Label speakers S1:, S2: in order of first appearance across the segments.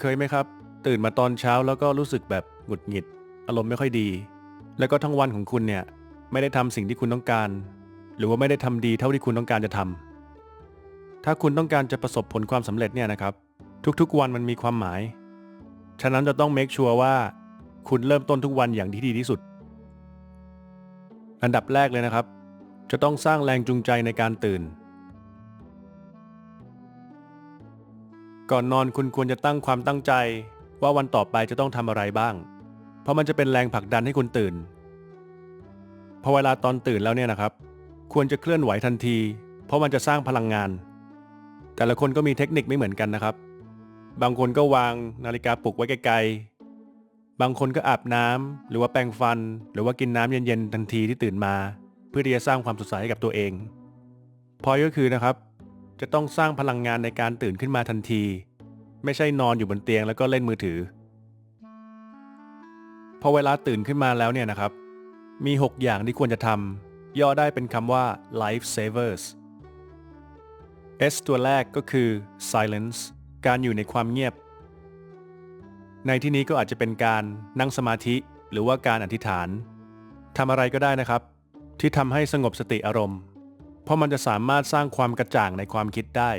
S1: เคยไหมครับ ตื่นมาตอนเช้าแล้วก็รู้สึกแบบหงุดหงิด อารมณ์ไม่ค่อยดี แล้วก็ทั้งวันของคุณเนี่ยไม่ได้ทำสิ่งที่คุณต้องการ หรือว่าไม่ได้ทำดีเท่าที่คุณต้องการจะทำถ้าคุณต้องการจะประสบผลความสำเร็จเนี่ยนะครับ ทุกๆวันมันมีความหมาย ฉะนั้นจะต้องเมคชัวร์ว่าคุณเริ่มต้นทุกวันอย่างที่ดีที่สุด อันดับแรกเลยนะครับ จะต้องสร้างแรงจูงใจในการตื่น ก่อนนอนคุณควรจะตั้งความตั้งใจ ว่าวันต่อไปจะต้องทำอะไรบ้าง เพราะมันจะเป็นแรงผลักดันให้คุณตื่น พอเวลาตอนตื่นแล้วเนี่ยนะครับ ควรจะเคลื่อนไหวทันที เพราะมันจะสร้างพลังงาน แต่ละคนก็มีเทคนิคไม่เหมือนกันนะครับ บางคนก็วางนาฬิกาปลุกไว้ไกลๆ บางคนก็อาบน้ำหรือว่าแปรงฟัน หรือว่ากินน้ำเย็นๆทันทีที่ตื่นมา เพื่อที่จะสร้างความสดใสให้กับตัวเองพอยก็คือนะครับ จะต้องสร้างพลังงานในการตื่นขึ้นมาทันที ไม่ใช่นอนอยู่บนเตียงแล้วก็เล่นมือถือ พอเวลาตื่นขึ้นมาแล้วเนี่ยนะครับ มี 6 อย่างที่ควรจะทำย่อได้เป็นคำว่า life savers S ตัวแรกก็คือ silence การอยู่ในความเงียบ ในที่นี้ก็อาจจะเป็นการนั่งสมาธิหรือว่าการอธิษฐานทำอะไรก็ได้นะครับ ที่ทำให้สงบสติอารมณ์ เพราะมันจะสามารถสร้างความกระจ่างในความคิดได้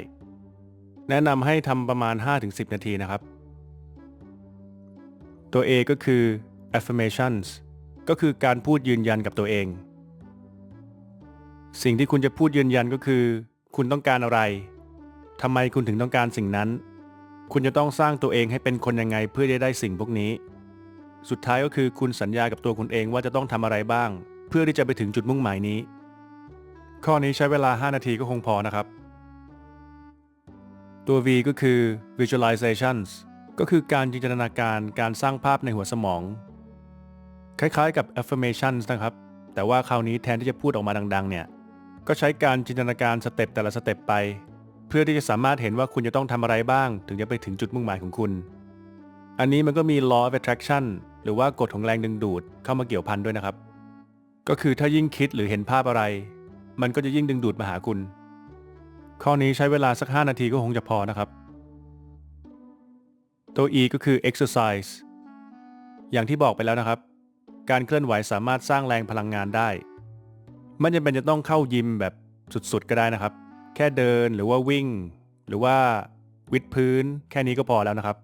S1: แนะนำให้ทำประมาณ 5-10 นาทีนะครับ ตัว A ก็คือ affirmations ก็คือการพูดยืนยันกับตัวเอง สิ่งที่คุณจะพูดยืนยันก็คือ คุณต้องการอะไรทำไมคุณถึงต้องการสิ่งนั้น คุณจะต้องสร้างตัวเองให้เป็นคนยังไงเพื่อจะได้สิ่งพวกนี้ สุดท้ายก็คือคุณสัญญากับตัวคุณเองว่าจะต้องทำอะไรบ้าง เพื่อที่จะไปถึงจุดมุ่งหมายนี้ ข้อนี้ใช้เวลา 5 นาทีก็คงพอนะครับ ตัว V ก็คือ visualizations ก็คือการจินตนาการการสร้างภาพในหัวสมอง คล้ายๆกับ affirmations นะครับ แต่ว่าคราวนี้แทนที่จะพูดออกมาดัง ๆ เนี่ย ก็ใช้การจินตนาการสเต็ปแต่ละสเต็ปไป เพื่อที่จะสามารถเห็นว่าคุณจะต้องทำอะไรบ้าง ถึงจะไปถึงจุดมุ่งหมายของคุณ อันนี้มันก็มี law of attraction หรือว่ากฎของแรงดึงดูดเข้ามาเกี่ยวพันด้วยนะครับ ก็คือถ้ายิ่งคิดหรือเห็นภาพอะไร มันก็จะยิ่งดึงดูดมาหาคุณ ข้อนี้ใช้เวลาสัก 5 นาทีก็คงจะพอนะครับ ตัว E ก็คือ exercise อย่างที่บอกไปแล้วนะครับ การเคลื่อนไหวสามารถสร้างแรงพลังงานได้ไม่จำเป็นจะต้องเข้ายิมแบบสุดๆ ก็ได้นะครับ แค่เดินหรือว่าวิ่ง หรือว่าวิดพื้น แค่นี้ก็พอแล้วนะครับ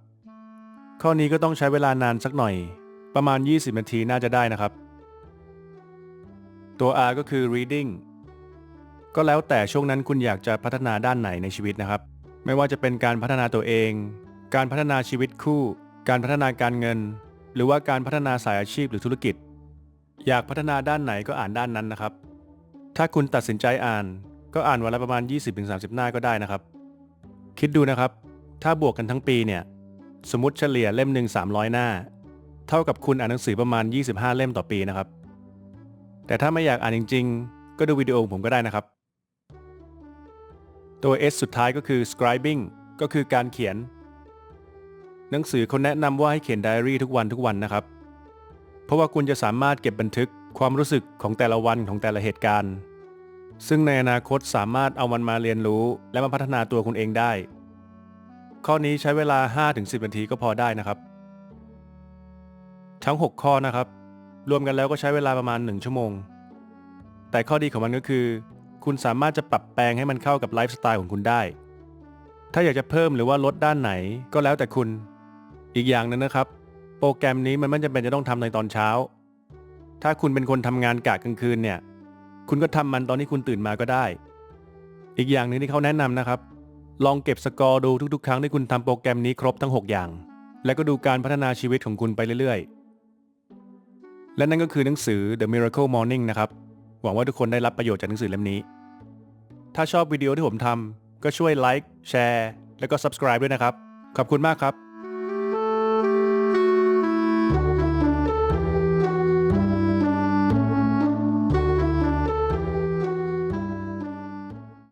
S1: ข้อนี้ก็ต้องใช้เวลานานสักหน่อย ประมาณ 20 นาทีน่าจะได้นะครับ ตัว R ก็คือ reading ก็แล้วแต่ช่วงนั้นคุณอยากจะพัฒนาด้านไหนในชีวิตนะครับ ไม่ว่าจะเป็นการพัฒนาตัวเอง การพัฒนาชีวิตคู่ การพัฒนาการเงิน หรือว่าการพัฒนาสายอาชีพหรือธุรกิจ อยากพัฒนาด้านไหนก็อ่านด้านนั้นนะครับ ถ้าคุณตัดสินใจอ่าน ก็อ่านวันละประมาณ 20-30 หน้าก็ได้นะครับ คิดดูนะครับ ถ้าบวกกันทั้งปีเนี่ยสมมติเฉลี่ยเล่มหนึ่ง300 หน้า เท่ากับคุณอ่านหนังสือประมาณ 25 เล่มต่อปีนะครับ แต่ถ้าไม่อยากอ่านจริง ๆ ก็ดูวิดีโอของผมก็ได้นะครับ ตัว S สุดท้ายก็คือ scribing ก็คือการเขียน หนังสือเขาแนะนำว่าให้เขียนไดอารี่ทุกวันทุกวันนะครับ เพราะว่าคุณจะสามารถเก็บบันทึกความรู้สึกของแต่ละวันของแต่ละเหตุการณ์ ซึ่งในอนาคตสามารถเอามันมาเรียนรู้ และมาพัฒนาตัวคุณเองได้ ข้อนี้ใช้เวลา 5-10 นาทีก็พอได้นะครับ ทั้ง 6 ข้อนะครับ รวมกันแล้วก็ใช้เวลาประมาณ 1 ชั่วโมง แต่ข้อดีของมันก็คือ คุณสามารถจะปรับแปลงให้มันเข้ากับไลฟ์สไตล์ของคุณได้ ถ้าอยากจะเพิ่มหรือว่าลดด้านไหนก็แล้วแต่คุณ อีกอย่างหนึงนะครับ โปรแกรมนี้มันไม่จำเป็นจะต้องทำในตอนเช้า ถ้าคุณเป็นคนทำงานกะกลางคืนเนี่ย คุณก็ทำมันตอนที่คุณตื่นมาก็ได้ อีกอย่างหนึ่งที่เขาแนะนำนะครับ ลองเก็บสกอร์ดูทุก ๆ ครั้งที่คุณทำโปรแกรมนี้ครบทั้ง 6 อย่าง แล้วก็ดูการพัฒนาชีวิตของคุณไปเรื่อยๆ และนั่นก็คือหนังสือ The Miracle Morning นะครับหวังว่าทุกคนได้รับประโยชน์จากหนังสือเล่มนี้ ถ้าชอบวิดีโอที่ผมทำก็ช่วยไลค์แชร์แล้วก็ subscribe ด้วยนะครับ ขอบคุณมากครับ